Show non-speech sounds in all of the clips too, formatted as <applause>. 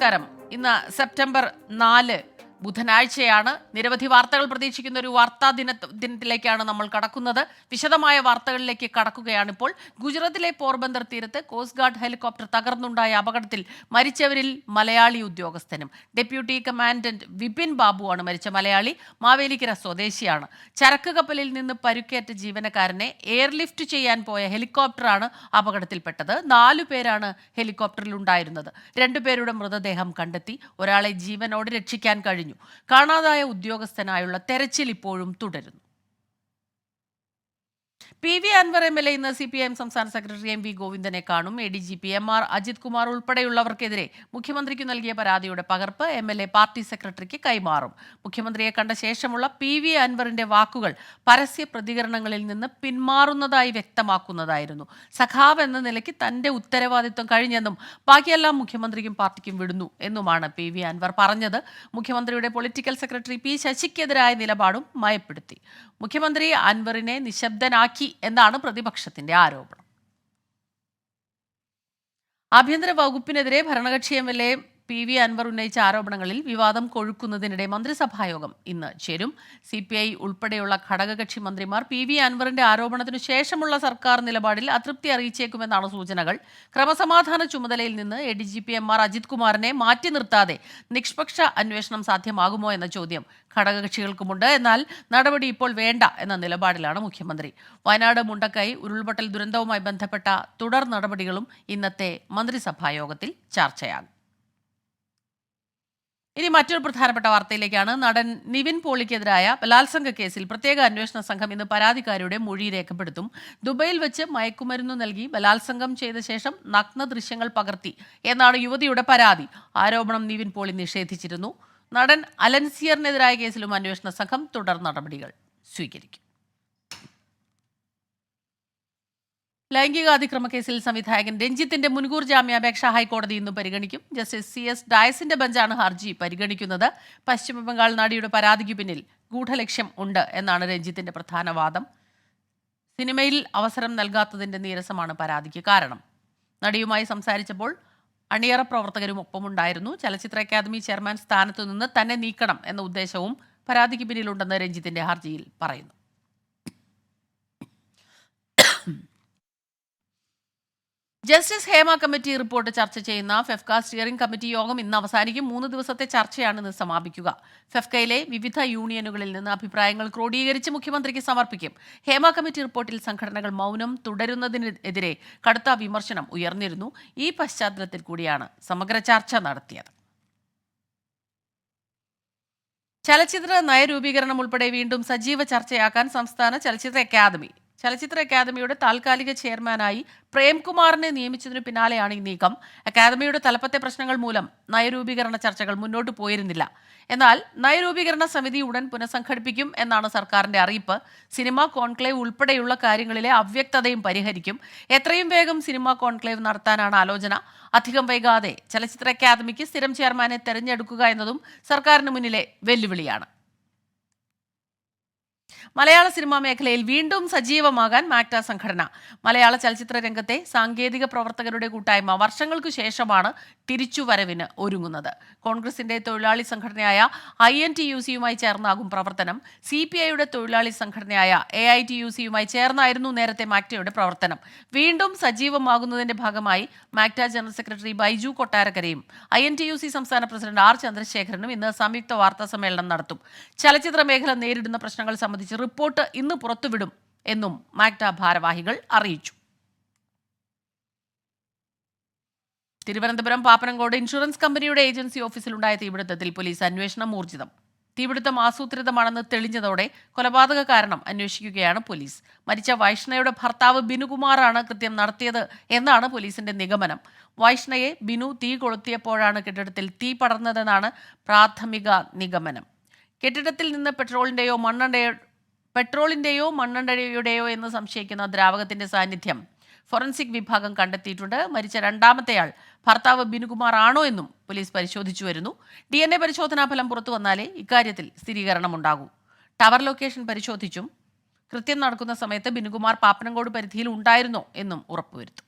നമസ്കാരം. ഇന്ന് സെപ്റ്റംബർ നാല് ബുധനാഴ്ചയാണ്. നിരവധി വാർത്തകൾ പ്രതീക്ഷിക്കുന്ന ഒരു വാർത്താ ദിന ദിനത്തിലേക്കാണ് നമ്മൾ കടക്കുന്നത്. വിശദമായ വാർത്തകളിലേക്ക് കടക്കുകയാണ് ഇപ്പോൾ ഗുജറാത്തിലെ പോർബന്ദർ തീരത്ത് കോസ്റ്റ് ഗാർഡ് ഹെലികോപ്റ്റർ തകർന്നുണ്ടായ അപകടത്തിൽ മരിച്ചവരിൽ മലയാളി ഉദ്യോഗസ്ഥനും ഡെപ്യൂട്ടി കമാൻഡന്റ് വിപിൻ ബാബുവാണ് മരിച്ച മലയാളി മാവേലിക്കര സ്വദേശിയാണ്. ചരക്ക് കപ്പലിൽ നിന്ന് പരുക്കേറ്റ ജീവനക്കാരനെ എയർലിഫ്റ്റ് ചെയ്യാൻ പോയ ഹെലികോപ്റ്ററാണ് അപകടത്തിൽപ്പെട്ടത്. നാലു പേരാണ് ഹെലികോപ്റ്ററിൽ ഉണ്ടായിരുന്നത് രണ്ടുപേരുടെ മൃതദേഹം കണ്ടെത്തി. ഒരാളെ ജീവനോടെ രക്ഷിക്കാൻ കഴിഞ്ഞു. കാണാതായ ഉദ്യോഗസ്ഥനായുള്ള തെരച്ചിൽ ഇപ്പോഴും തുടരുന്നു. P V Anvar M L A ഇന്ന് സി പി എം സംസ്ഥാന സെക്രട്ടറി എം വി ഗോവിന്ദനെ കാണും. A D G P M R Ajith Kumar ഉൾപ്പെടെയുള്ളവർക്കെതിരെ മുഖ്യമന്ത്രിക്ക് നൽകിയ പരാതിയുടെ പകർപ്പ് എം എൽ എ പാർട്ടി സെക്രട്ടറിക്ക് കൈമാറും. മുഖ്യമന്ത്രിയെ കണ്ട ശേഷമുള്ള പി വി അൻവറിന്റെ വാക്കുകൾ പരസ്യ പ്രതികരണങ്ങളിൽ നിന്ന് പിന്മാറുന്നതായി വ്യക്തമാക്കുന്നതായിരുന്നു. സഖാവ് എന്ന നിലയ്ക്ക് തന്റെ ഉത്തരവാദിത്വം കഴിഞ്ഞെന്നും ബാക്കിയെല്ലാം മുഖ്യമന്ത്രിക്കും പാർട്ടിക്കും വിടുന്നു എന്നുമാണ് പി വി അൻവർ പറഞ്ഞത്. മുഖ്യമന്ത്രിയുടെ പൊളിറ്റിക്കൽ സെക്രട്ടറി പി ശശിക്കെതിരായ നിലപാടും മയപ്പെടുത്തി. മുഖ്യമന്ത്രി അൻവറിനെ നിശബ്ദനാക്കി എന്നാണ് പ്രതിപക്ഷത്തിന്റെ ആരോപണം. ആഭ്യന്തര വകുപ്പിനെതിരെ ഭരണകക്ഷി M L A P V Anvar ഉന്നയിച്ച ആരോപണങ്ങളിൽ വിവാദം കൊഴുക്കുന്നതിനിടെ മന്ത്രിസഭായോഗം ഇന്ന് ചേരും. സി പി ഐ ഉൾപ്പെടെയുള്ള ഘടകകക്ഷി മന്ത്രിമാർ പി വി അൻവറിന്റെ ആരോപണത്തിനു ശേഷമുള്ള സർക്കാർ നിലപാടിൽ അതൃപ്തി അറിയിച്ചേക്കുമെന്നാണ് സൂചനകൾ. ക്രമസമാധാന ചുമതലയിൽ നിന്ന് A D G P M R Ajith കുമാറിനെ മാറ്റി നിർത്താതെ നിഷ്പക്ഷ അന്വേഷണം സാധ്യമാകുമോ എന്ന ചോദ്യം ഘടകകക്ഷികൾക്കുമുണ്ട്. എന്നാൽ നടപടി ഇപ്പോൾ വേണ്ട എന്ന നിലപാടിലാണ് മുഖ്യമന്ത്രി. വയനാട് മുണ്ടക്കൈ ഉരുൾപൊട്ടൽ ദുരന്തവുമായി ബന്ധപ്പെട്ട തുടർ നടപടികളും ഇന്നത്തെ മന്ത്രിസഭായോഗത്തിൽ ചർച്ചയാകും. ഇനി മറ്റൊരു പ്രധാനപ്പെട്ട വാർത്തയിലേക്കാണ്. നടൻ നിവിൻ പോളിക്കെതിരായ ബലാത്സംഗ കേസിൽ പ്രത്യേക അന്വേഷണ സംഘം ഇന്ന് പരാതിക്കാരിയുടെ മൊഴി രേഖപ്പെടുത്തും. ദുബൈയിൽ വെച്ച് മയക്കുമരുന്ന് നൽകി ബലാത്സംഗം ചെയ്ത ശേഷം നഗ്ന ദൃശ്യങ്ങൾ പകർത്തി എന്നാണ് യുവതിയുടെ പരാതി. ആരോപണം നിവിൻ പോളി നിഷേധിച്ചിരുന്നു. നടൻ അലൻസിയറിനെതിരായ കേസിലും അന്വേഷണ സംഘം തുടർ നടപടികൾ സ്വീകരിക്കും. ലൈംഗികാതിക്രമ കേസിൽ സംവിധായകൻ രഞ്ജിത്തിന്റെ മുൻകൂർ ജാമ്യാപേക്ഷ ഹൈക്കോടതി ഇന്ന് പരിഗണിക്കും. ജസ്റ്റിസ് സി എസ് ഡയസിന്റെ ബെഞ്ചാണ് ഹർജി പരിഗണിക്കുന്നത്. പശ്ചിമബംഗാൾ നടിയുടെ പരാതിക്ക് പിന്നിൽ ഗൂഢലക്ഷ്യം ഉണ്ട് എന്നാണ് രഞ്ജിത്തിന്റെ പ്രധാന വാദം. സിനിമയിൽ അവസരം നൽകാത്തതിന്റെ നീരസമാണ് പരാതിക്ക് കാരണം. നടിയുമായി സംസാരിച്ചപ്പോൾ അണിയറ പ്രവർത്തകരും ഒപ്പമുണ്ടായിരുന്നു. ചലച്ചിത്ര അക്കാദമി ചെയർമാൻ സ്ഥാനത്തു നിന്ന് തന്നെ നീക്കണം എന്ന ഉദ്ദേശവും പരാതിക്ക് പിന്നിലുണ്ടെന്ന് രഞ്ജിത്തിന്റെ ഹർജിയിൽ പറയുന്നു. ജസ്റ്റിസ് ഹേമ കമ്മിറ്റി റിപ്പോർട്ട് ചർച്ച ചെയ്യുന്ന ഫെഫ്ക സ്റ്റിയറിംഗ് കമ്മിറ്റി യോഗം ഇന്ന് അവസാനിക്കും. മൂന്ന് ദിവസത്തെ ചർച്ചയാണ് ഇന്ന് സമാപിക്കുക. ഫെഫ്കയിലെ വിവിധ യൂണിയനുകളിൽ നിന്ന് അഭിപ്രായങ്ങൾ ക്രോഡീകരിച്ച് മുഖ്യമന്ത്രിക്ക് സമർപ്പിക്കും. ഹേമ കമ്മിറ്റി റിപ്പോർട്ടിൽ സംഘടനകൾ മൗനം തുടരുന്നതിനെതിരെ കടുത്ത വിമർശനം ഉയർന്നിരുന്നു. ഈ പശ്ചാത്തലത്തിൽ കൂടിയാണ് സമഗ്ര ചർച്ച നടത്തിയത്. ചലച്ചിത്ര നയരൂപീകരണം ഉൾപ്പെടെ വീണ്ടും സജീവ ചർച്ചയാക്കാൻ സംസ്ഥാന ചലച്ചിത്ര അക്കാദമി ചലച്ചിത്ര അക്കാദമിയുടെ താൽക്കാലിക ചെയർമാനായി പ്രേംകുമാറിനെ നിയമിച്ചതിനു പിന്നാലെയാണ് ഈ നീക്കം. അക്കാദമിയുടെ തലപ്പത്തെ പ്രശ്നങ്ങൾ മൂലം നയരൂപീകരണ ചർച്ചകൾ മുന്നോട്ട് പോയിരുന്നില്ല. എന്നാൽ നയരൂപീകരണ സമിതി ഉടൻ പുനഃസംഘടിപ്പിക്കും എന്നാണ് സർക്കാരിന്റെ അറിയിപ്പ്. സിനിമാ കോൺക്ലേവ് ഉൾപ്പെടെയുള്ള കാര്യങ്ങളിലെ അവ്യക്തതയും പരിഹരിക്കും. എത്രയും വേഗം സിനിമാ കോൺക്ലേവ് നടത്താനാണ് ആലോചന. അധികം വൈകാതെ ചലച്ചിത്ര അക്കാദമിക്ക് സ്ഥിരം ചെയർമാനെ തെരഞ്ഞെടുക്കുക എന്നതും സർക്കാരിന് മുന്നിലെ വെല്ലുവിളിയാണ്. മലയാള സിനിമാ മേഖലയിൽ വീണ്ടും സജീവമാകാൻ മാക്ട സംഘടന. മലയാള ചലച്ചിത്ര രംഗത്തെ സാങ്കേതിക പ്രവർത്തകരുടെ കൂട്ടായ്മ വർഷങ്ങൾക്കു ശേഷമാണ് തിരിച്ചുവരവിന് ഒരുങ്ങുന്നത്. കോൺഗ്രസിന്റെ തൊഴിലാളി സംഘടനയായ ഐ എൻ ടി യു സിയുമായി ചേർന്നാകും പ്രവർത്തനം. സി പി ഐയുടെ തൊഴിലാളി സംഘടനയായ എ ഐ ടി യു സിയുമായി ചേർന്നായിരുന്നു നേരത്തെ മാക്ടയുടെ പ്രവർത്തനം. വീണ്ടും സജീവമാകുന്നതിന്റെ ഭാഗമായി MACTA general secretary Baiju കൊട്ടാരക്കരയും I N T U C സംസ്ഥാന പ്രസിഡന്റ് ആർ ചന്ദ്രശേഖരനും ഇന്ന് സംയുക്ത വാർത്താ സമ്മേളനം നടത്തും. ചലച്ചിത്ര മേഖല നേരിടുന്ന പ്രശ്നങ്ങൾ സംബന്ധിച്ച് റിപ്പോർട്ട് ഇന്ന് പുറത്തുവിടും എന്നും മാക്ട ഭാരവാഹികൾ അറിയിച്ചു. തിരുവനന്തപുരം പാപ്പനംകോട് ഇൻഷുറൻസ് കമ്പനിയുടെ ഏജൻസി ഓഫീസിലുണ്ടായ തീപിടുത്തത്തിൽ പോലീസ് അന്വേഷണം ഊർജിതം. തീപിടുത്തം ആസൂത്രിതമാണെന്ന് തെളിഞ്ഞതോടെ കൊലപാതക കാരണം അന്വേഷിക്കുകയാണ് പോലീസ്. മരിച്ച വൈഷ്ണയുടെ ഭർത്താവ് ബിനുകുമാറാണ് കൃത്യം നടത്തിയത് എന്നാണ് പോലീസിന്റെ നിഗമനം. വൈഷ്ണയെ ബിനു തീ കൊളുത്തിയപ്പോഴാണ് കെട്ടിടത്തിൽ തീ പടർന്നതെന്നാണ് പ്രാഥമിക നിഗമനം. കെട്ടിടത്തിൽ നിന്ന് പെട്രോളിന്റെയോ മണ്ണെണ്ണയോ പെട്രോളിന്റെയോ മണ്ണെണ്ണയുടെയോ എന്ന് സംശയിക്കുന്ന ദ്രാവകത്തിന്റെ സാന്നിധ്യം. ഫോറൻസിക് വിഭാഗം കണ്ടെത്തിയിട്ടുണ്ട്. മരിച്ച രണ്ടാമത്തെയാൾ ഭർത്താവ് ബിനുകുമാർ ആണോ എന്നും പോലീസ് പരിശോധിച്ചു വരുന്നു. ഡി എൻ എ പരിശോധനാ ഫലം പുറത്തു വന്നാലേ ഇക്കാര്യത്തിൽ സ്ഥിരീകരണം സ്ഥിരീകരണമുണ്ടാകൂ. ടവർ ലൊക്കേഷൻ പരിശോധിച്ചും കൃത്യം നടക്കുന്ന സമയത്ത് ബിനുകുമാർ പാപ്പനംകോട് പരിധിയിൽ ഉണ്ടായിരുന്നോ എന്നും ഉറപ്പുവരുത്തും.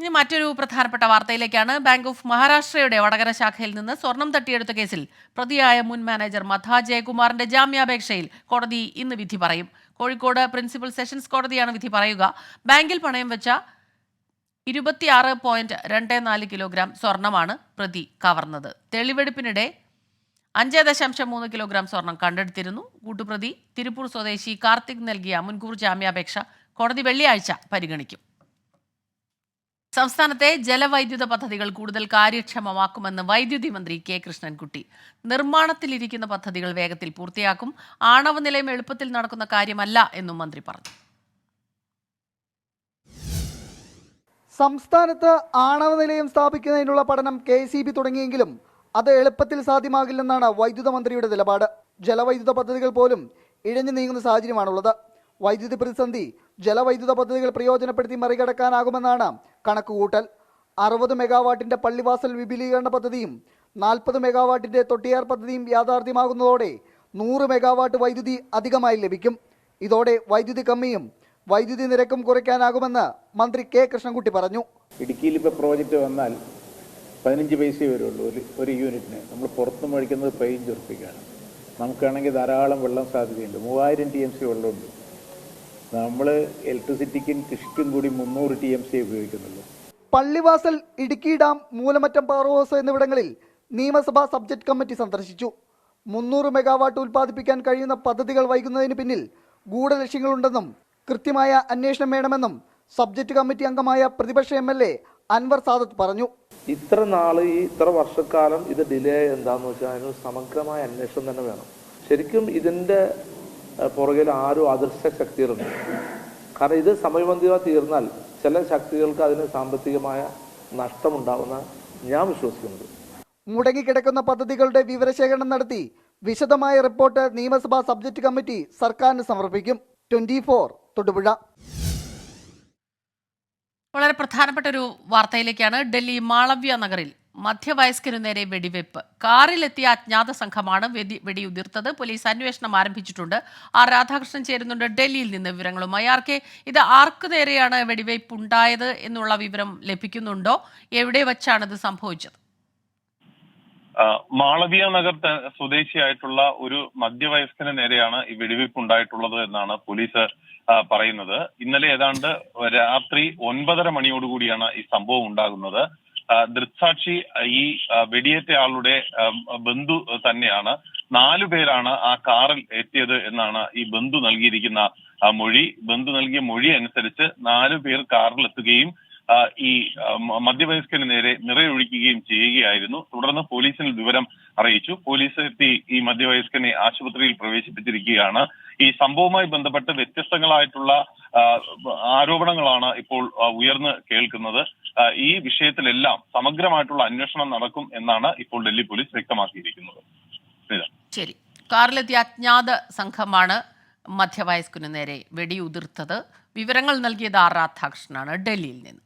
ഇനി മറ്റൊരു പ്രധാനപ്പെട്ട വാർത്തയിലേക്കാണ്. ബാങ്ക് ഓഫ് മഹാരാഷ്ട്രയുടെ വടകര ശാഖയിൽ നിന്ന് സ്വർണം തട്ടിയെടുത്ത കേസിൽ പ്രതിയായ മുൻ മാനേജർ മധ ജയകുമാറിന്റെ ജാമ്യാപേക്ഷയിൽ കോടതി ഇന്ന് വിധി പറയും. കോഴിക്കോട് പ്രിൻസിപ്പൽ സെഷൻസ് കോടതിയാണ് വിധി പറയുക. ബാങ്കിൽ പണയം വെച്ച ഇരുപത്തിയാറ് പോയിന്റ് രണ്ട് നാല് കിലോഗ്രാം സ്വർണമാണ് പ്രതി കവർന്നത്. തെളിവെടുപ്പിനിടെ അഞ്ച് ദശാംശം മൂന്ന് കിലോഗ്രാം സ്വർണം കണ്ടെടുത്തിരുന്നു. കൂട്ടുപ്രതി തിരുപ്പൂർ സ്വദേശി കാർത്തിക് നൽകിയ മുൻകൂർ ജാമ്യാപേക്ഷ കോടതി വെള്ളിയാഴ്ച പരിഗണിക്കും. സംസ്ഥാനത്തെ ജലവൈദ്യുത പദ്ധതികൾ കൂടുതൽ കാര്യക്ഷമമാക്കുമെന്ന് വൈദ്യുതി മന്ത്രി കെ കൃഷ്ണൻകുട്ടി. നിർമ്മാണത്തിലിരിക്കുന്ന പദ്ധതികൾ വേഗത്തിൽ പൂർത്തിയാക്കും ആണവ നിലയം എളുപ്പത്തിൽ നടക്കുന്ന കാര്യമല്ല എന്നും മന്ത്രി പറഞ്ഞു. സംസ്ഥാനത്ത് ആണവ നിലയം സ്ഥാപിക്കുന്നതിനുള്ള പഠനം കെ സി ബി തുടങ്ങിയെങ്കിലും അത് എളുപ്പത്തിൽ സാധ്യമാകില്ലെന്നാണ് വൈദ്യുത മന്ത്രിയുടെ നിലപാട്. ജലവൈദ്യുത പദ്ധതികൾ പോലും ഇഴഞ്ഞു നീങ്ങുന്ന സാഹചര്യമാണുള്ളത്. വൈദ്യുതി പ്രതിസന്ധി ജലവൈദ്യുത പദ്ധതികൾ പ്രയോജനപ്പെടുത്തി മറികടക്കാനാകുമെന്നാണ് കണക്കുകൂട്ടൽ. അറുപത് മെഗാവാട്ടിന്റെ പള്ളിവാസൽ വിപുലീകരണ പദ്ധതിയും നാൽപ്പത് മെഗാവാട്ടിന്റെ തൊട്ടിയാർ പദ്ധതിയും യാഥാർത്ഥ്യമാകുന്നതോടെ നൂറ് മെഗാവാട്ട് വൈദ്യുതി അധികമായി ലഭിക്കും. ഇതോടെ വൈദ്യുതി കമ്മിയും വൈദ്യുതി നിരക്കും കുറയ്ക്കാനാകുമെന്ന് മന്ത്രി കെ കൃഷ്ണൻകുട്ടി പറഞ്ഞു. ഇടുക്കിയിൽ ഇപ്പോൾ പ്രോജക്റ്റ് വന്നാൽ പതിനഞ്ച് പൈസയെ വരുള്ളൂ ഒരു ഒരു യൂണിറ്റിന്. നമ്മൾ പുറത്തു മേടിക്കുന്നത് പതിനഞ്ച് ഉറപ്പിക്കാണ് നമുക്കാണെങ്കിൽ ധാരാളം വെള്ളം സാധ്യതയുണ്ട്. മൂവായിരം ടി എം സി വെള്ളമുണ്ട്. നമ്മൾ ഇലക്ട്രിസിറ്റിക്കും കൃഷിക്കും കൂടി മുന്നൂറ് ടി എം സി ഉപയോഗിക്കുന്നുള്ളൂ. Pallivasal Idukki dam Moolamattom power house എന്നിവിടങ്ങളിൽ നിയമസഭാ സബ്ജക്ട് കമ്മിറ്റി സന്ദർശിച്ചു. മുന്നൂറ് മെഗാവാട്ട് ഉൽപ്പാദിപ്പിക്കാൻ കഴിയുന്ന പദ്ധതികൾ വൈകുന്നതിന് പിന്നിൽ ഗൂഢലക്ഷ്യങ്ങളുണ്ടെന്നും കൃത്യമായ അന്വേഷണം വേണമെന്നും സബ്ജക്ട് കമ്മിറ്റി അംഗമായ പ്രതിപക്ഷ M L A Anwar Sadath പറഞ്ഞു. ഇത്ര നാൾ ഈ ഇത്ര വർഷക്കാലം ഇത് ഡിലേ എന്താന്ന് വെച്ചാൽ അതിന് സമഗ്രമായ അന്വേഷണം തന്നെ വേണം. ശരിക്കും ഇതിന്റെ പുറകിൽ ആരും അദൃശ്യ ശക്തികളുണ്ട് കാരണം ഇത് സമയബന്ധിത തീർന്നാൽ ചില ശക്തികൾക്ക് അതിന് സാമ്പത്തികമായ നഷ്ടമുണ്ടാവുന്ന ഞാൻ വിശ്വസിക്കുന്നത്. മുടങ്ങിക്കിടക്കുന്ന പദ്ധതികളുടെ വിവരശേഖരണം നടത്തി വിശദമായ റിപ്പോർട്ട് നിയമസഭാ സബ്ജക്ട് കമ്മിറ്റി സർക്കാരിന് സമർപ്പിക്കും. Twenty four Thodupuzha. വളരെ പ്രധാനപ്പെട്ട ഒരു വാർത്തയിലേക്കാണ് ഡൽഹി മാളവ്യ നഗറിൽ മധ്യവയസ്കനു നേരെ വെടിവെപ്പ്. കാറിലെത്തിയ അജ്ഞാത സംഘമാണ് വെടി വെടിയുതിർത്തത്. പോലീസ് അന്വേഷണം ആരംഭിച്ചിട്ടുണ്ട്. ആർ രാധാകൃഷ്ണൻ ചേരുന്നുണ്ട്. ഡൽഹിയിൽ നിന്ന് വിവരങ്ങളുമായി. ആർ കെ ഇത് ആർക്കു നേരെയാണ് വെടിവെയ്പ് ഉണ്ടായത് എന്നുള്ള വിവരം ലഭിക്കുന്നുണ്ടോ? എവിടെ വച്ചാണ് ഇത് സംഭവിച്ചത്? മാളവിയ നഗർ സ്വദേശിയായിട്ടുള്ള ഒരു മധ്യവയസ്കന് നേരെയാണ് ഈ വെടിവെയ്പ് ഉണ്ടായിട്ടുള്ളത് എന്നാണ് പോലീസ് പറയുന്നത്. ഇന്നലെ ഏതാണ്ട് രാത്രി ഒൻപതര മണിയോടുകൂടിയാണ് ഈ സംഭവം ഉണ്ടാകുന്നത്. ദൃക്സാക്ഷി ഈ വെടിയേറ്റ ആളുടെ ബന്ധു തന്നെയാണ്. നാലു പേരാണ് ആ കാറിൽ എത്തിയത് എന്നാണ് ഈ ബന്ധു നൽകിയിരിക്കുന്ന മൊഴി. ബന്ധു നൽകിയ മൊഴി അനുസരിച്ച് നാലു പേർ കാറിൽ എത്തുകയും ഈ മദ്യവയസ്കന് നേരെ നിറയൊഴിക്കുകയും ചെയ്യുകയായിരുന്നു. തുടർന്ന് പോലീസിന് വിവരം അറിയിച്ചു. പോലീസ് എത്തി ഈ മദ്യവയസ്കനെ ആശുപത്രിയിൽ പ്രവേശിപ്പിച്ചിരിക്കുകയാണ്. ഈ സംഭവവുമായി ബന്ധപ്പെട്ട് വ്യത്യസ്തങ്ങളായിട്ടുള്ള ആരോപണങ്ങളാണ് ഇപ്പോൾ ഉയർന്ന് കേൾക്കുന്നത്. ഈ വിഷയത്തിലെല്ലാം സമഗ്രമായിട്ടുള്ള അന്വേഷണം നടക്കും എന്നാണ് ഇപ്പോൾ ഡൽഹി പോലീസ് വ്യക്തമാക്കിയിരിക്കുന്നത്. ശരി. കാറിലെത്തിയ അജ്ഞാത സംഘമാണ് മധ്യവയസ്കനു നേരെ വെടിയുതിർത്തത്. വിവരങ്ങൾ നൽകിയത് ആർ രാധാകൃഷ്ണനാണ്. ഡൽഹിയിൽ നിന്ന്.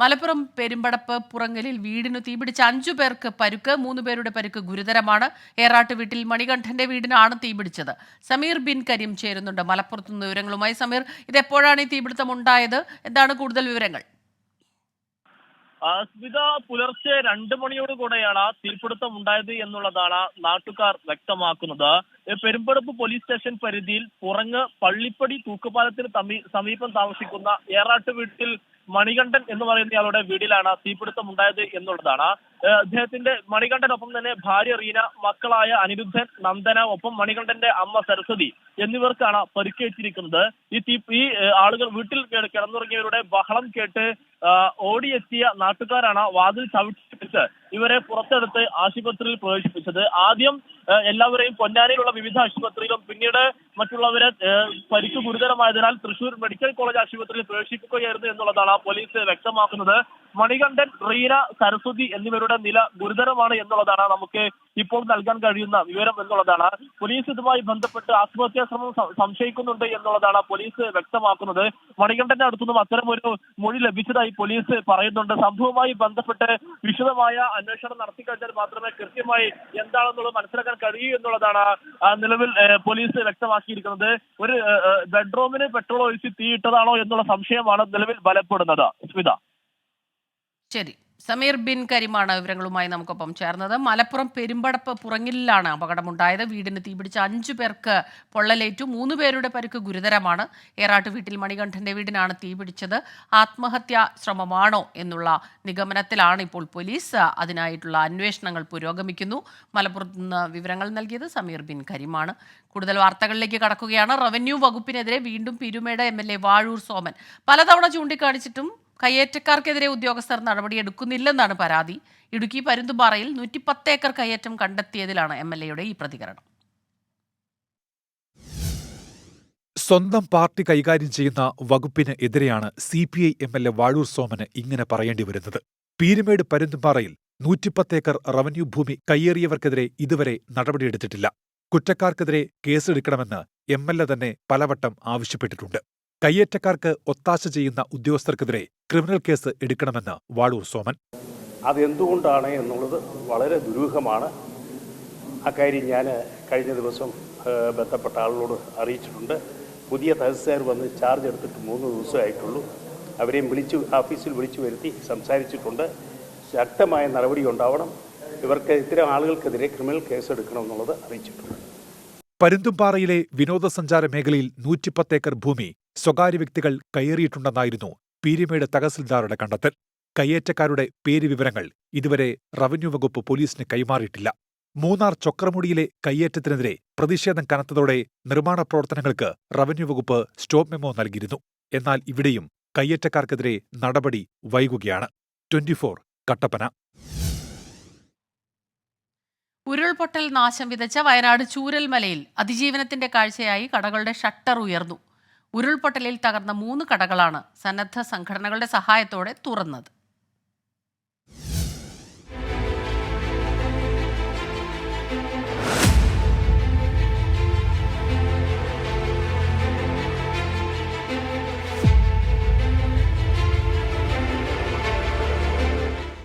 മലപ്പുറം പെരുമ്പടപ്പ് പുറങ്ങലിൽ വീടിനു തീപിടിച്ച അഞ്ചു പേർക്ക് പരുക്ക് മൂന്ന് പേരുടെ പരുക്ക് ഗുരുതരമാണ്. ഏറാട്ട് വീട്ടിൽ മണികണ്ഠന്റെ വീടിനാണ് തീപിടിച്ചത് സമീർ ബിൻ കരീം ചേരുന്നുണ്ട്. മലപ്പുറത്തു നിന്ന് വിവരങ്ങളുമായി സമീർ ഇത് എപ്പോഴാണ് ഈ തീപിടുത്തം ഉണ്ടായത്? എന്താണ് കൂടുതൽ വിവരങ്ങൾ? സ്മിത പുലർച്ചെ രണ്ട് മണിയോട് കൂടെയാണ് തീപിടുത്തം ഉണ്ടായത് എന്നുള്ളതാണ് നാട്ടുകാർ വ്യക്തമാക്കുന്നത്. പെരുമ്പടപ്പ് പോലീസ് സ്റ്റേഷൻ പരിധിയിൽ പുറങ്ങ് പള്ളിപ്പടി തൂക്കുപാലത്തിന് സമീപം താമസിക്കുന്ന ഏറാട്ട് വീട്ടിൽ മണികണ്ഠൻ എന്ന് പറയുന്നയാളുടെ വീട്ടിലാണ് തീപിടുത്തം ഉണ്ടായത് എന്നുള്ളതാണ്. അദ്ദേഹത്തിന്റെ മണികണ്ഠനൊപ്പം തന്നെ ഭാര്യ റീന മക്കളായ അനിരുദ്ധൻ നന്ദന ഒപ്പം മണികണ്ഠന്റെ അമ്മ സരസ്വതി എന്നിവർക്കാണ് പരിക്കേറ്റിരിക്കുന്നത്. ഈ തീ ഈ ആളുകൾ വീട്ടിൽ കിട- കിടന്നുറങ്ങിയവരുടെ ബഹളം കേട്ട് ഓടിയെത്തിയ നാട്ടുകാരാണ് വാതിൽ ചവിട്ടിപ്പിച്ച് ഇവരെ പുറത്തെടുത്ത് ആശുപത്രിയിൽ പ്രവേശിപ്പിച്ചത്. ആദ്യം എല്ലാവരെയും പൊന്നാനിയിലുള്ള വിവിധ ആശുപത്രിയിലും പിന്നീട് മറ്റുള്ളവരെ പരിക്ക് ഗുരുതരമായതിനാൽ തൃശൂർ മെഡിക്കൽ കോളേജ് ആശുപത്രിയിൽ പ്രവേശിപ്പിക്കുകയായിരുന്നു എന്നുള്ളതാണ് പോലീസ് വ്യക്തമാക്കുന്നത്. മണികണ്ഠൻ റീന സരസ്വതി എന്നിവരുടെ നില ഗുരുതരമാണ് എന്നുള്ളതാണ് നമുക്ക് ഇപ്പോൾ നൽകാൻ കഴിയുന്ന വിവരം എന്നുള്ളതാണ്. പോലീസ് ഇതുമായി ബന്ധപ്പെട്ട് ആത്മഹത്യാ ശ്രമം സംശയിക്കുന്നുണ്ട് എന്നുള്ളതാണ് പോലീസ് വ്യക്തമാക്കുന്നത്. മണികണ്ഠന്റെ അടുത്തുനിന്നും ഒരു മൊഴി ലഭിച്ചതായി പോലീസ് പറയുന്നുണ്ട്. സംഭവവുമായി ബന്ധപ്പെട്ട് വിശദമായ അന്വേഷണം നടത്തി കഴിഞ്ഞാൽ മാത്രമേ കൃത്യമായി എന്താണെന്നുള്ളത് മനസ്സിലാക്കാൻ കഴിയൂ എന്നുള്ളതാണ് നിലവിൽ പോലീസ് വ്യക്തമാക്കിയിരിക്കുന്നത്. ഒരു ബെഡ്റൂമിന് പെട്രോൾ ഒഴിച്ച് തീയിട്ടതാണോ എന്നുള്ള സംശയമാണ് നിലവിൽ ബലപ്പെടുന്നത്. സ്മിത. ശരി. സമീർ ബിൻ കരീമാണ് വിവരങ്ങളുമായി നമുക്കൊപ്പം ചേർന്നത്. മലപ്പുറം പെരുമ്പടപ്പ് പുറങ്ങിലാണ് അപകടമുണ്ടായത്. വീടിന് തീപിടിച്ച അഞ്ചു പേർക്ക് പൊള്ളലേറ്റു. മൂന്ന് പേരുടെ പരിക്ക് ഗുരുതരമാണ്. ഏറാട്ട് വീട്ടിൽ മണികണ്ഠന്റെ വീടിനാണ് തീപിടിച്ചത്. ആത്മഹത്യാ ശ്രമമാണോ എന്നുള്ള നിഗമനത്തിലാണ് ഇപ്പോൾ പോലീസ് അതിനായിട്ടുള്ള അന്വേഷണങ്ങൾ പുരോഗമിക്കുന്നു. മലപ്പുറത്ത് നിന്ന് വിവരങ്ങൾ നൽകിയത് സമീർ ബിൻ കരിമാണ്. കൂടുതൽ വാർത്തകളിലേക്ക് കടക്കുകയാണ്. റവന്യൂ വകുപ്പിനെതിരെ വീണ്ടും Peerumade M L A Vazhoor Soman പലതവണ ചൂണ്ടിക്കാണിച്ചിട്ടും കയ്യേറ്റക്കാർക്കെതിരെ ഉദ്യോഗസ്ഥർ നടപടിയെടുക്കുന്നില്ലെന്നാണ് പരാതി. ഇടുക്കി പരുന്തുപാറയിൽ നൂറ്റിപ്പത്ത് ഏക്കർ കയ്യേറ്റം കണ്ടെത്തിയതിലാണ് എം എൽ എയുടെ ഈ പ്രതികരണം. സ്വന്തം പാർട്ടി കൈകാര്യം ചെയ്യുന്ന വകുപ്പിന് എതിരെയാണ് C P I M L A Vazhoor സോമന് ഇങ്ങനെ പറയേണ്ടി വരുന്നത്. പീരുമേട് പരുന്തുംപാറയിൽ നൂറ്റിപ്പത്തേക്കർ റവന്യൂ ഭൂമി കയ്യേറിയവർക്കെതിരെ ഇതുവരെ നടപടിയെടുത്തിട്ടില്ല. കുറ്റക്കാർക്കെതിരെ കേസെടുക്കണമെന്ന് എം എൽ എ തന്നെ പലവട്ടം ആവശ്യപ്പെട്ടിട്ടുണ്ട്. കയ്യേറ്റക്കാർക്ക് ഒത്താശ ചെയ്യുന്ന ഉദ്യോഗസ്ഥർക്കെതിരെ ക്രിമിനൽ കേസ് എടുക്കണമെന്ന് വാളൂർ സോമൻ. അതെന്തുകൊണ്ടാണ് എന്നുള്ളത് വളരെ ദുരൂഹമാണ്. അക്കാര്യം ഞാൻ കഴിഞ്ഞ ദിവസം ബന്ധപ്പെട്ട ആളുകളോട് അറിയിച്ചിട്ടുണ്ട്. പുതിയ തഹസിൽദാർ വന്ന് ചാർജ് എടുത്തിട്ട് മൂന്ന് ദിവസമായിട്ടുള്ളൂ. അവരെയും വിളിച്ച് ഓഫീസിൽ വിളിച്ചു വരുത്തി സംസാരിച്ചിട്ടുണ്ട്. ശക്തമായ നടപടി ഉണ്ടാവണം. ഇവർക്ക് ഇത്തരം ആളുകൾക്കെതിരെ ക്രിമിനൽ കേസ് എടുക്കണമെന്നുള്ളത് അറിയിച്ചിട്ടുണ്ട്. പരുന്തുംപാറയിലെ വിനോദസഞ്ചാര മേഖലയിൽ നൂറ്റിപ്പത്തേക്കർ ഭൂമി സ്വകാര്യ വ്യക്തികൾ കയ്യേറിയിട്ടുണ്ടെന്നായിരുന്നു പീരിമേട് തഹസിൽദാറുടെ കണ്ടെത്തൽ. കയ്യേറ്റക്കാരുടെ പേര് വിവരങ്ങൾ ഇതുവരെ റവന്യൂ വകുപ്പ് പോലീസിന് കൈമാറിയിട്ടില്ല. മൂന്നാർ ചൊക്രമുടിയിലെ കയ്യേറ്റത്തിനെതിരെ പ്രതിഷേധം കനത്തതോടെ നിർമ്മാണ പ്രവർത്തനങ്ങൾക്ക് റവന്യൂ വകുപ്പ് സ്റ്റോപ്പ് മെമ്മോ നൽകിയിരുന്നു. എന്നാൽ ഇവിടെയും കയ്യേറ്റക്കാർക്കെതിരെ നടപടി വൈകുകയാണ്. ട്വന്റിഫോർ കട്ടപ്പന. ഉരുൾപൊട്ടൽ നാശം വിതച്ച വയനാട് ചൂരൽമലയിൽ അതിജീവനത്തിന്റെ കാഴ്ചയായി കടകളുടെ ഷട്ടർ ഉയർന്നു. ഉരുൾപൊട്ടലിൽ തകർന്ന മൂന്ന് കടകളാണ് സന്നദ്ധ സംഘടനകളുടെ സഹായത്തോടെ തുറന്നത്.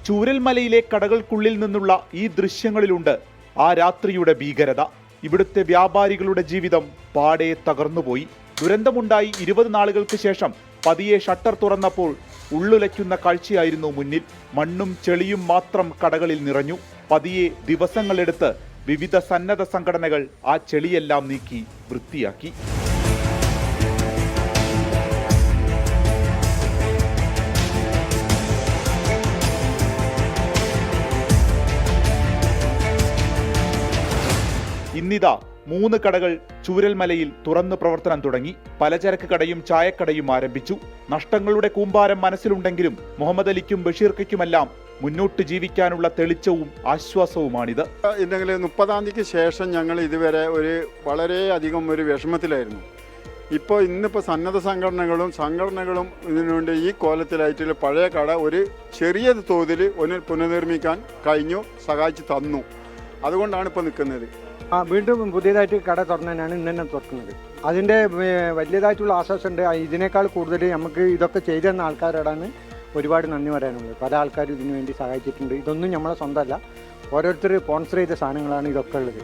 ചൂരൽമലയിലെ കടകൾക്കുള്ളിൽ നിന്നുള്ള ഈ ദൃശ്യങ്ങളിലുണ്ട് ആ രാത്രിയുടെ ഭീകരത. ഇവിടുത്തെ വ്യാപാരികളുടെ ജീവിതം പാടെ തകർന്നുപോയി. ദുരന്തമുണ്ടായി ഇരുപത് നാളുകൾക്ക് ശേഷം പതിയെ ഷട്ടർ തുറന്നപ്പോൾ ഉള്ളുലയ്ക്കുന്ന കാഴ്ചയായിരുന്നു മുന്നിൽ. മണ്ണും ചെളിയും മാത്രം കടകളിൽ നിറഞ്ഞു. പതിയെ ദിവസങ്ങളെടുത്ത് വിവിധ സന്നദ്ധ സംഘടനകൾ ആ ചെളിയെല്ലാം നീക്കി വൃത്തിയാക്കി. ഇന്നിതാ മൂന്ന് കടകൾ ചൂരൽമലയിൽ തുറന്നു പ്രവർത്തനം തുടങ്ങി. പലചരക്ക് കടയും ചായക്കടയും ആരംഭിച്ചു. നഷ്ടങ്ങളുടെ കൂമ്പാരം മനസ്സിലുണ്ടെങ്കിലും മുഹമ്മദ് അലിക്കും ബഷീർക്കയ്ക്കുമെല്ലാം മുന്നോട്ട് ജീവിക്കാനുള്ള തെളിച്ചവും ആശ്വാസവുമാണിത്. ഇല്ലെങ്കിൽ മുപ്പതാം തീയതിക്ക് ശേഷം ഞങ്ങൾ ഇതുവരെ ഒരു വളരെയധികം ഒരു വിഷമത്തിലായിരുന്നു. ഇപ്പോൾ ഇന്നിപ്പോൾ സന്നദ്ധ സംഘടനകളും സംഘടനകളും ഇതിനുവേണ്ടി ഈ കോലത്തിലായിട്ടുള്ള പഴയ കട ഒരു ചെറിയ തോതിൽ ഒന്ന് പുനർനിർമ്മിക്കാൻ കഴിഞ്ഞു സഹായിച്ചു തന്നു. അതുകൊണ്ടാണ് ഇപ്പോൾ നിൽക്കുന്നത് ആ വീണ്ടും പുതിയതായിട്ട് കട തുറന്നതിനാണ് ഇന്ന് തന്നെ തുറക്കുന്നത്. അതിന്റെ വലിയതായിട്ടുള്ള ആശ്വാസമുണ്ട്. ഉണ്ട് ഇതിനേക്കാൾ കൂടുതൽ നമുക്ക് ഇതൊക്കെ ചെയ്തു തന്ന ആൾക്കാരോടാണ് ഒരുപാട് നന്ദി പറയാനുള്ളത്. പല ആൾക്കാരും ഇതിനു വേണ്ടി സഹായിച്ചിട്ടുണ്ട്. ഇതൊന്നും നമ്മളെ സ്വന്തമല്ല. ഓരോരുത്തർ സ്പോൺസർ ചെയ്ത സാധനങ്ങളാണ് ഇതൊക്കെ ഉള്ളത്.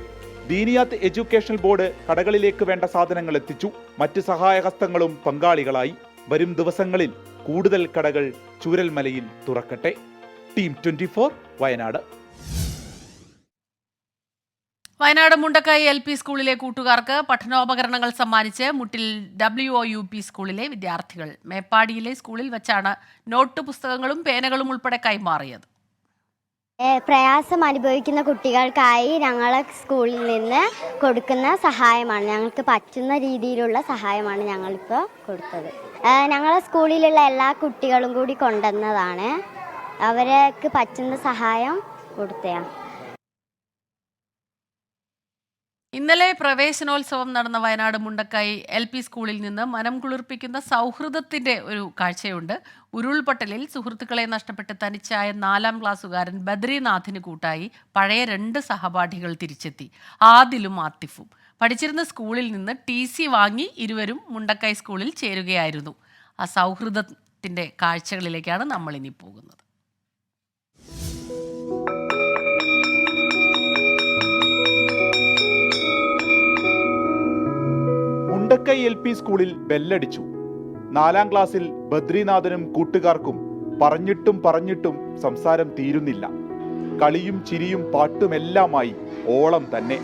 ദീനിയാത്ത് എഡ്യൂക്കേഷണൽ ബോർഡ് കടകളിലേക്ക് വേണ്ട സാധനങ്ങൾ എത്തിച്ചു. മറ്റ് സഹായഹസ്തങ്ങളും പങ്കാളികളായി. വരും ദിവസങ്ങളിൽ കൂടുതൽ കടകൾ ചൂരൽമലയിൽ തുറക്കട്ടെ. Team twenty Wayanad. Wayanad Mundakkai L P സ്കൂളിലെ കൂട്ടുകാർക്ക് പഠനോപകരണങ്ങൾ സമ്മാനിച്ച് മുട്ടിൽ ഡബ്ല്യു ഒ യു പി സ്കൂളിലെ വിദ്യാർത്ഥികൾ. മേപ്പാടിയിലെ സ്കൂളിൽ വെച്ചാണ് നോട്ട് പുസ്തകങ്ങളും പേനകളും ഉൾപ്പെടെ കൈമാറിയത്. പ്രയാസം അനുഭവിക്കുന്ന കുട്ടികൾക്കായി ഞങ്ങളെ സ്കൂളിൽ നിന്ന് കൊടുക്കുന്ന സഹായമാണ്. ഞങ്ങൾക്ക് പറ്റുന്ന രീതിയിലുള്ള സഹായമാണ് ഞങ്ങളിപ്പോൾ കൊടുത്തത്. ഞങ്ങളെ സ്കൂളിലുള്ള എല്ലാ കുട്ടികളും കൂടി കൊണ്ടുവന്നതാണ്. അവർക്ക് പറ്റുന്ന സഹായം കൊടുത്തതാണ്. ഇന്നലെ പ്രവേശനോത്സവം നടന്ന വയനാട് മുണ്ടക്കായി എൽ പി സ്കൂളിൽ നിന്ന് മനം കുളിർപ്പിക്കുന്ന സൗഹൃദത്തിന്റെ ഒരു കാഴ്ചയുണ്ട്. ഉരുൾപൊട്ടലിൽ സുഹൃത്തുക്കളെ നഷ്ടപ്പെട്ട് തനിച്ചായ നാലാം ക്ലാസ്സുകാരൻ ബദ്രിനാഥിന് കൂട്ടായി പഴയ രണ്ട് സഹപാഠികൾ തിരിച്ചെത്തി. ആദിലും ആത്തിഫും. പഠിച്ചിരുന്ന സ്കൂളിൽ നിന്ന് ടി സി വാങ്ങി ഇരുവരും മുണ്ടക്കായി സ്കൂളിൽ ചേരുകയായിരുന്നു. ആ സൗഹൃദത്തിന്റെ കാഴ്ചകളിലേക്കാണ് നമ്മൾ ഇനി പോകുന്നത്. മുണ്ടക്കൈ എൽ പി സ്കൂളിൽ ബെല്ലടിച്ചു. നാലാം ക്ലാസ്സിൽ ബദ്രിനാഥനും കൂട്ടുകാർക്കും പറഞ്ഞിട്ടും പറഞ്ഞിട്ടും സംസാരം തീരുന്നില്ല. കളിയും ചിരിയും പാട്ടുമെല്ലാമായി ഓളം തന്നെ.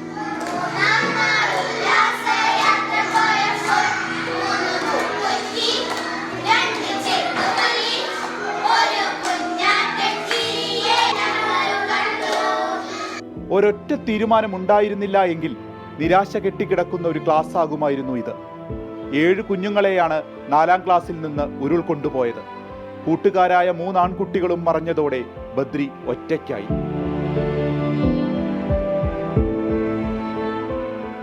ഒരൊറ്റ തീരുമാനമുണ്ടായിരുന്നില്ല എങ്കിൽ നിരാശ കെട്ടിക്കിടക്കുന്ന ഒരു ക്ലാസ് ആകുമായിരുന്നു ഇത്. ഏഴ് കുഞ്ഞുങ്ങളെയാണ് നാലാം ക്ലാസ്സിൽ നിന്ന് ഉരുൾ കൊണ്ടുപോയത് കൂട്ടുകാരായ മൂന്നാൺകുട്ടികളും മറഞ്ഞതോടെ ബദ്രി ഒറ്റയ്ക്കായി.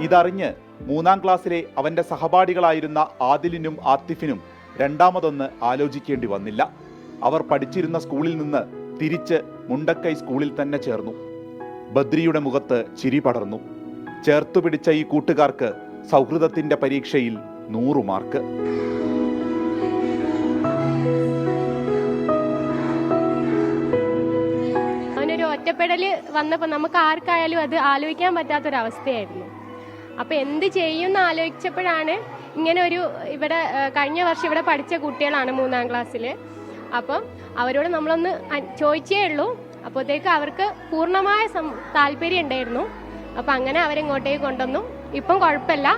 ഇതറിഞ്ഞ് മൂന്നാം ക്ലാസ്സിലെ അവന്റെ സഹപാഠികളായിരുന്ന ആദിലിനും ആത്തിഫിനും രണ്ടാമതൊന്ന് ആലോചിക്കേണ്ടി വന്നില്ല. അവർ പഠിച്ചിരുന്ന സ്കൂളിൽ നിന്ന് തിരിച്ച് മുണ്ടക്കൈ സ്കൂളിൽ തന്നെ ചേർന്നു. ബദ്രിയുടെ മുഖത്ത് ചിരി പടർന്നു. ചേർത്തു പിടിച്ച ഈ കൂട്ടുകാർക്ക് സൗഹൃദത്തിന്റെ പരീക്ഷയിൽ നൂറു മാർക്ക്. ഒറ്റപ്പെടൽ വന്നപ്പോൾ നമുക്ക് ആർക്കായാലും അത് ആലോചിക്കാൻ പറ്റാത്തൊരവസ്ഥയായിരുന്നു. അപ്പോൾ എന്ത് ചെയ്യും എന്ന് ആലോചിച്ചപ്പോഴാണ് ഇങ്ങനെ ഒരു ഇവിടെ കഴിഞ്ഞ വർഷം ഇവിടെ പഠിച്ച കുട്ടികളാണ് മൂന്നാം ക്ലാസ്സിൽ അപ്പം അവരോട് നമ്മളൊന്ന് ചോദിച്ചേ ഉള്ളൂ. അപ്പോഴത്തേക്ക് അവർക്ക് പൂർണമായ താല്പര്യം ഉണ്ടായിരുന്നു. അപ്പം അങ്ങനെ അവരെങ്ങോട്ടേക്ക് കൊണ്ടുവന്നു. ഇപ്പം കുഴപ്പമില്ല.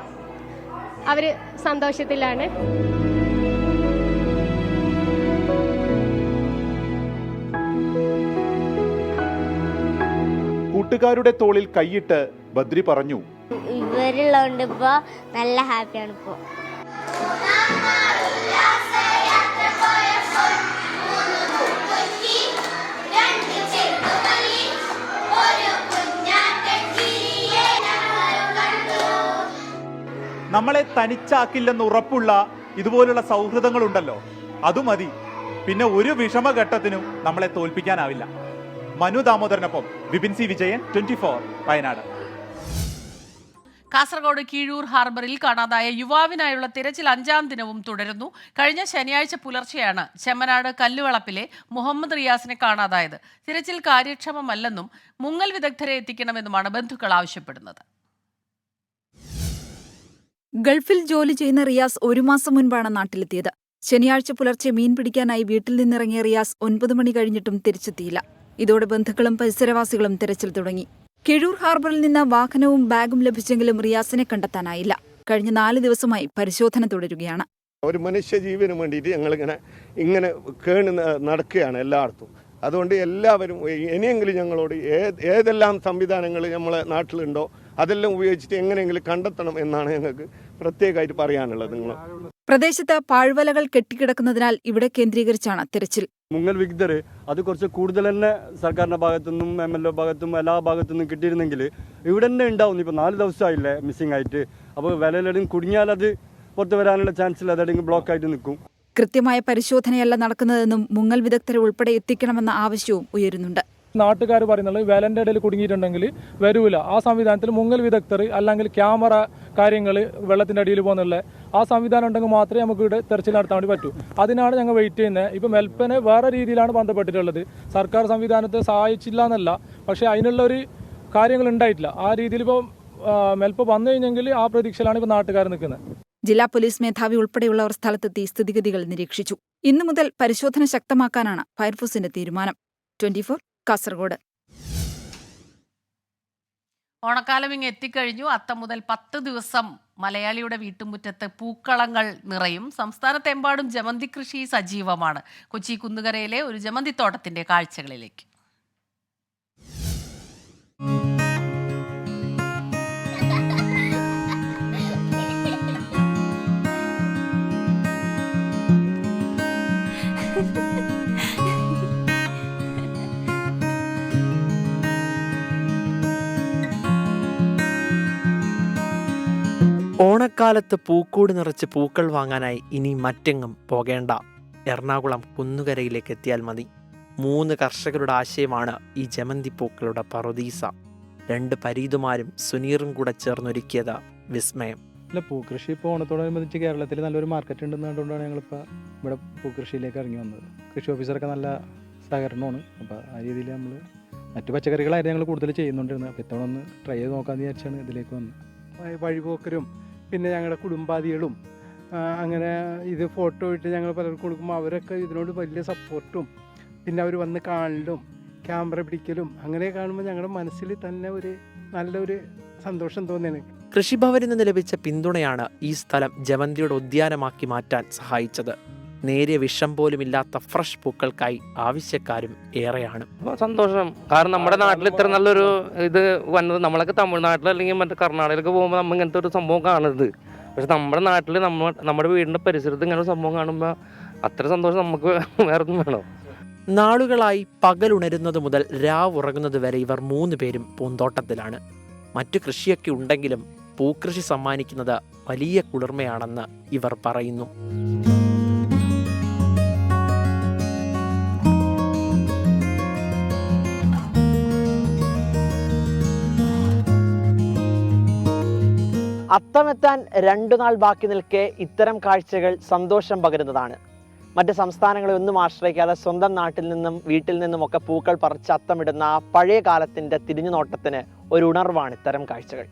അവർ സന്തോഷത്തിലാണ്. കൂട്ടുകാരുടെ തോളിൽ കൈയിട്ട് ബദ്രി പറഞ്ഞു. ഇവരുള്ളതുകൊണ്ട് ഇപ്പോൾ നല്ല ഹാപ്പിയാണ് ഇപ്പോൾ നമ്മളെ തനിച്ചാക്കില്ലെന്ന് ഉറപ്പുള്ള ഇതുപോലുള്ള സൗഹൃദങ്ങളുണ്ടല്ലോ അത് മതി. പിന്നെ ഒരു വിഷമഘട്ടത്തിനും നമ്മളെ തോൽപ്പിക്കാനാവില്ല. Manu ദാമോദരനൊപ്പം Vipin C Vijayan twenty four Wayanad. Kasaragod Keezhur ഹാർബറിൽ കാണാതായ യുവാവിനായുള്ള തിരച്ചിൽ അഞ്ചാം ദിനവും തുടരുന്നു. കഴിഞ്ഞ ശനിയാഴ്ച പുലർച്ചെയാണ് ചെമ്മനാട് കല്ലുവളപ്പിലെ മുഹമ്മദ് റിയാസിനെ കാണാതായത്. തിരച്ചിൽ കാര്യക്ഷമമല്ലെന്നും മുങ്ങൽ വിദഗ്ധരെ എത്തിക്കണമെന്നുമാണ് ബന്ധുക്കൾ ആവശ്യപ്പെടുന്നത്. ഗൾഫിൽ ജോലി ചെയ്യുന്ന റിയാസ് ഒരു മാസം മുൻപാണ് നാട്ടിലെത്തിയത്. ശനിയാഴ്ച പുലർച്ചെ മീൻ പിടിക്കാനായി വീട്ടിൽ നിന്നിറങ്ങിയ റിയാസ് ഒൻപത് മണി കഴിഞ്ഞിട്ടും തിരിച്ചെത്തിയില്ല. ഇതോടെ ബന്ധുക്കളും പരിസരവാസികളും തിരച്ചിൽ തുടങ്ങി. കിഴൂർ ഹാർബറിൽ നിന്ന് വാഹനവും ബാഗും ലഭിച്ചെങ്കിലും റിയാസിനെ കണ്ടെത്താനായില്ല. കഴിഞ്ഞ നാല് ദിവസമായി പരിശോധന തുടരുകയാണ്. ഒരു മനുഷ്യജീവന് വേണ്ടിയിട്ട് ഞങ്ങളിങ്ങനെ ഇങ്ങനെ കേണ് നടക്കുകയാണ് എല്ലായിടത്തും. അതുകൊണ്ട് എല്ലാവരും ഇനിയെങ്കിലും ഞങ്ങളോട് ഏത് ഏതെല്ലാം സംവിധാനങ്ങൾ നമ്മളെ നാട്ടിലുണ്ടോ അതെല്ലാം ഉപയോഗിച്ചിട്ട് എങ്ങനെയെങ്കിലും കണ്ടെത്തണം എന്നാണ് ഞങ്ങൾക്ക് പ്രത്യേകമായിട്ട് പറയാനുള്ളത് നിങ്ങൾ. പ്രദേശത്ത് പാഴ്വലകൾ കെട്ടിക്കിടക്കുന്നതിനാൽ ഇവിടെ കേന്ദ്രീകരിച്ചാണ് തിരച്ചിൽ. മുങ്ങൽ വിഗ്ധർ അത് കുറച്ച് കൂടുതൽ തന്നെ സർക്കാരിന്റെ ഭാഗത്തുനിന്നും എം എൽ എ ഭാഗത്തും എല്ലാ ഭാഗത്തുനിന്നും കിട്ടിയിരുന്നെങ്കിൽ ഇവിടെ തന്നെ ഉണ്ടാവും. ഇപ്പോൾ നാല് ദിവസമായില്ലേ മിസ്സിംഗ് ആയിട്ട്. അപ്പോൾ വിലയിലും കുടുങ്ങിയാൽ അത് പുറത്ത് വരാനുള്ള ചാൻസ് ഇല്ല. അതെങ്കിലും ബ്ലോക്ക് ആയിട്ട് നിൽക്കും. കൃത്യമായ പരിശോധനയല്ല നടക്കുന്നതെന്നും മുങ്ങൽ വിദഗ്ധരെ ഉൾപ്പെടെ എത്തിക്കണമെന്ന ആവശ്യവും ഉയരുന്നുണ്ട്. നാട്ടുകാർ പറയുന്നത് വിലന്റെ ഇടയിൽ കുടുങ്ങിയിട്ടുണ്ടെങ്കിൽ വരൂല. ആ സംവിധാനത്തിൽ മുങ്ങൽ വിദഗ്ധർ അല്ലെങ്കിൽ ക്യാമറ കാര്യങ്ങൾ വെള്ളത്തിന്റെ അടിയിൽ പോകുന്നുള്ള ആ സംവിധാനം ഉണ്ടെങ്കിൽ മാത്രമേ നമുക്ക് ഇവിടെ തെരച്ചിൽ നടത്താൻ വേണ്ടി പറ്റൂ. അതിനാണ് ഞങ്ങൾ വെയിറ്റ് ചെയ്യുന്നത്. ഇപ്പം മെൽപ്പനെ വേറെ രീതിയിലാണ് ബന്ധപ്പെട്ടിട്ടുള്ളത്. സർക്കാർ സംവിധാനത്തെ സഹായിച്ചില്ല എന്നല്ല. പക്ഷേ അതിനുള്ള ഒരു കാര്യങ്ങൾ ഉണ്ടായിട്ടില്ല. ആ രീതിയിൽ ഇപ്പോൾ മെൽപ്പ് വന്നു കഴിഞ്ഞെങ്കിൽ ആ പ്രതീക്ഷയിലാണ് ഇപ്പോൾ നാട്ടുകാർ നിൽക്കുന്നത്. ജില്ലാ പോലീസ് മേധാവി ഉൾപ്പെടെയുള്ളവർ സ്ഥലത്തെത്തി സ്ഥിതിഗതികൾ നിരീക്ഷിച്ചു. ഇന്നു മുതൽ പരിശോധന ശക്തമാക്കാനാണ് ഫയർഫോഴ്സിന്റെ തീരുമാനം. ട്വന്റി കാസർഗോഡ്. ഓണക്കാലം ഇങ്ങ് എത്തിക്കഴിഞ്ഞു. അത്തം മുതൽ പത്ത് ദിവസം മലയാളിയുടെ വീട്ടുമുറ്റത്ത് പൂക്കളങ്ങൾ നിറയും. സംസ്ഥാനത്തെമ്പാടും ജമന്തി കൃഷി സജീവമാണ്. കൊച്ചി കുന്നുകരയിലെ ഒരു ജമന്തി ജമന്തിത്തോട്ടത്തിന്റെ കാഴ്ചകളിലേക്ക്. ഓണക്കാലത്ത് പൂക്കൂട് നിറച്ച് പൂക്കൾ വാങ്ങാനായി ഇനി മറ്റെങ്ങും പോകേണ്ട. എറണാകുളം കുന്നുകരയിലേക്ക് എത്തിയാൽ മതി. മൂന്ന് കർഷകരുടെ ആശയമാണ് ഈ ജമന്തി പൂക്കളുടെ പറുദീസ. രണ്ട് പരീതുമാരും സുനീറും കൂടെ ചേർന്നൊരുക്കിയത് വിസ്മയം. അല്ല പൂക്കൃഷി ഇപ്പോൾ ഓണത്തോടനുബന്ധിച്ച് കേരളത്തിൽ നല്ലൊരു മാർക്കറ്റ് ഉണ്ടെന്ന് കണ്ടുകൊണ്ടാണ് ഞങ്ങളിപ്പോൾ ഇവിടെ പൂക്കൃഷിയിലേക്ക് ഇറങ്ങി വന്നത്. കൃഷി ഓഫീസറൊക്കെ നല്ല സഹകരണമാണ്. അപ്പോൾ ആ രീതിയിൽ നമ്മൾ മറ്റു പച്ചക്കറികളായിരുന്നു ഞങ്ങൾ കൂടുതൽ ചെയ്യുന്നുണ്ടിരുന്നത് അപ്പോൾ ഇത്തവണ ഒന്ന് ട്രൈ ചെയ്ത് നോക്കാമെന്ന് വിചാരിച്ചാണ് ഇതിലേക്ക് വന്നത്. വഴിപോക്കരും പിന്നെ ഞങ്ങളുടെ കുടുംബാദികളും അങ്ങനെ ഇത് ഫോട്ടോ ഇട്ട് ഞങ്ങൾ പലർക്കും കൊടുക്കുമ്പോൾ അവരൊക്കെ ഇതിനോട് വലിയ സപ്പോർട്ടും പിന്നെ അവർ വന്ന് കാണലും ക്യാമറ പിടിക്കലും അങ്ങനെ കാണുമ്പോൾ ഞങ്ങളുടെ മനസ്സിൽ തന്നെ ഒരു നല്ലൊരു സന്തോഷം തോന്നിയാണ് കൃഷിഭവനിൽ നിന്ന് ലഭിച്ച പിന്തുണയാണ് ഈ സ്ഥലം ജവന്തിയുടെ ഉദ്യാനമാക്കി മാറ്റാൻ സഹായിച്ചത്. നേരിയ വിഷം പോലുമില്ലാത്ത ഫ്രഷ് പൂക്കൾക്കായി ആവശ്യക്കാരും ഏറെയാണ്. സന്തോഷം. കാരണം നമ്മുടെ നാട്ടിൽ ഇത്ര നല്ലൊരു ഇത് വന്നത് നമ്മളൊക്കെ തമിഴ്നാട്ടിൽ അല്ലെങ്കിൽ മറ്റേ കർണാടകയിലൊക്കെ പോകുമ്പോൾ നമ്മൾ ഇങ്ങനത്തെ ഒരു സംഭവം കാണുന്നത്. പക്ഷെ നമ്മുടെ നാട്ടിൽ നമ്മ നമ്മുടെ വീടിന്റെ പരിസരത്ത് ഇങ്ങനെ ഒരു സംഭവം കാണുമ്പോൾ അത്ര സന്തോഷം നമുക്ക് <laughs> വേറെ ഒന്നും വേണോ? നാളുകളായി പകലുണരുന്നത് മുതൽ രാവുറങ്ങുന്നത് വരെ ഇവർ മൂന്ന് പേരും പൂന്തോട്ടത്തിലാണ്. മറ്റു കൃഷിയൊക്കെ ഉണ്ടെങ്കിലും പൂക്കൃഷി സമ്മാനിക്കുന്നത് വലിയ കുളിർമയാണെന്ന് ഇവർ പറയുന്നു. അത്തമെത്താൻ രണ്ടു നാൾ ബാക്കി നിൽക്കെ ഇത്തരം കാഴ്ചകൾ സന്തോഷം പകരുന്നതാണ്. മറ്റ് സംസ്ഥാനങ്ങളെ ഒന്നും ആശ്രയിക്കാതെ സ്വന്തം നാട്ടിൽ നിന്നും വീട്ടിൽ നിന്നും ഒക്കെ പൂക്കൾ പറിച്ച് അത്തമിടുന്ന ആ പഴയ കാലത്തിന്റെ തിരിഞ്ഞുനോട്ടത്തിന് ഒരു ഉണർവാണ് ഇത്തരം കാഴ്ചകൾ.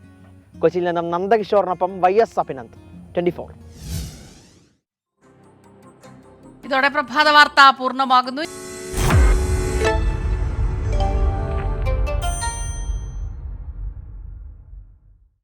കൊച്ചിയിൽ നിന്നും നന്ദകിഷോറിനൊപ്പം Y S Abhinand twenty four. ഇതോടെ പ്രഭാത വാർത്ത പൂർണമാകുന്നു.